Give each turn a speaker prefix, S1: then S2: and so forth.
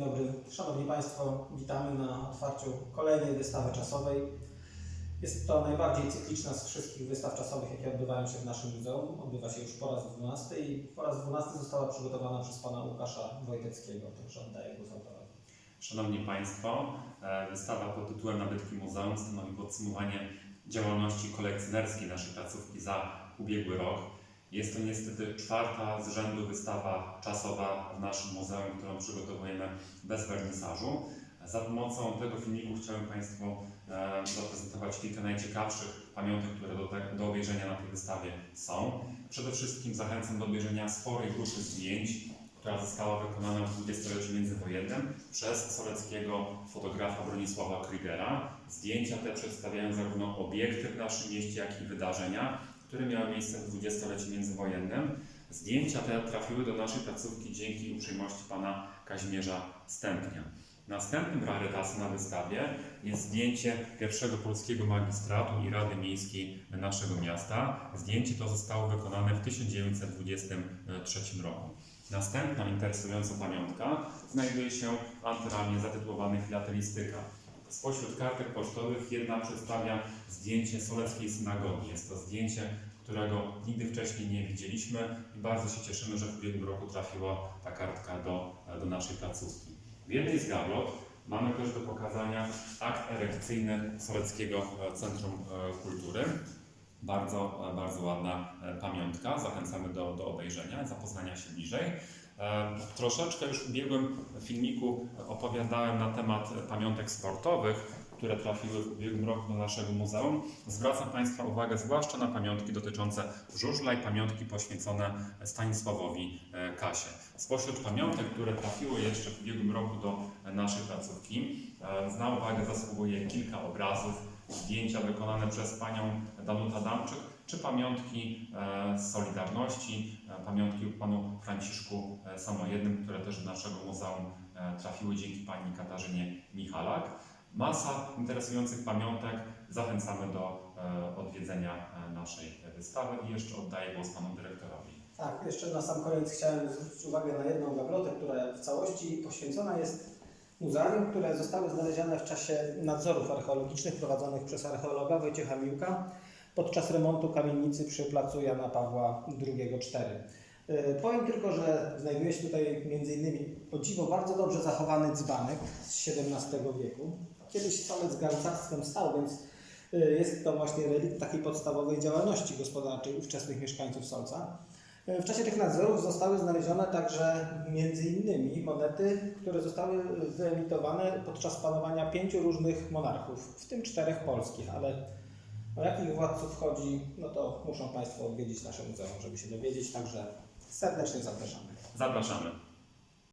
S1: dobry. Szanowni Państwo, witamy na otwarciu kolejnej wystawy czasowej. Jest to najbardziej cykliczna z wszystkich wystaw czasowych, jakie odbywają się w naszym muzeum. Odbywa się już po raz 12 i po raz 12 została przygotowana przez pana Łukasza Wojteckiego, także oddaję głos autorowi.
S2: Szanowni Państwo, e, wystawa pod tytułem Nabytki Muzeum stanowi podsumowanie działalności kolekcjonerskiej naszej placówki za ubiegły rok. Jest to niestety czwarta z rzędu wystawa czasowa w naszym muzeum, którą przygotowujemy bez wernisażu. Za pomocą tego filmiku chciałem Państwu e, zaprezentować kilka najciekawszych pamiątek, które do, te, do obejrzenia na tej wystawie są. Przede wszystkim zachęcam do obejrzenia sporej grupy zdjęć, która została wykonana w dwudziestoleciu międzywojennym przez soleckiego fotografa Bronisława Krygera. Zdjęcia te przedstawiają zarówno obiekty w naszym mieście, jak i wydarzenia, które miały miejsce w dwudziestoleciu międzywojennym. Zdjęcia te trafiły do naszej placówki dzięki uprzejmości pana Kazimierza Stępnia. Następnym rarytasem na wystawie jest zdjęcie pierwszego polskiego magistratu i Rady Miejskiej naszego miasta. Zdjęcie to zostało wykonane w 1923 roku. Następna interesująca pamiątka znajduje się w antyramie zatytułowany Filatelistyka. Spośród kartek pocztowych jedna przedstawia zdjęcie Soleckiej Synagogi. Jest to zdjęcie, którego nigdy wcześniej nie widzieliśmy i bardzo się cieszymy, że w ubiegłym roku trafiła ta kartka do, do naszej placówki. W jednej z gablot mamy też do pokazania akt erekcyjny Soleckiego Centrum e, Kultury. Bardzo, e, bardzo ładna e, pamiątka. Zachęcamy do, do obejrzenia, zapoznania się bliżej. Troszeczkę już w ubiegłym filmiku opowiadałem na temat pamiątek sportowych, które trafiły w ubiegłym roku do naszego muzeum. Zwracam Państwa uwagę zwłaszcza na pamiątki dotyczące żużla i pamiątki poświęcone Stanisławowi e, Kasie. Spośród pamiątek, które trafiły jeszcze w ubiegłym roku do naszej placówki, e, na uwagę zasługuje kilka obrazów, zdjęcia wykonane przez panią Danutę Adamczyk, czy pamiątki e, z Solidarności, e, pamiątki panu Franciszku e, Samojednym, które też do naszego muzeum e, trafiły dzięki pani Katarzynie Michalak. Masa interesujących pamiątek. Zachęcamy do e, odwiedzenia e, naszej wystawy i jeszcze oddaję głos panu dyrektorowi.
S1: Tak, jeszcze na sam koniec chciałem zwrócić uwagę na jedną gablotę, która w całości poświęcona jest muzeum, które zostały znalezione w czasie nadzorów archeologicznych prowadzonych przez archeologa Wojciecha Miłka podczas remontu kamienicy przy placu Jana Pawła II 4. Yy, Powiem tylko, że znajduje się tutaj m.in. o dziwo bardzo dobrze zachowany dzbanek z XVII wieku. Kiedyś solec garncarstwem stał, więc yy, jest to właśnie relikt takiej podstawowej działalności gospodarczej ówczesnych mieszkańców Solca. W czasie tych nadzorów zostały znalezione także między innymi monety, które zostały wyemitowane podczas panowania pięciu różnych monarchów, w tym czterech polskich, ale o jakich władców chodzi, no to muszą Państwo odwiedzić nasze muzeum, żeby się dowiedzieć, także serdecznie zapraszamy.
S2: Zapraszamy.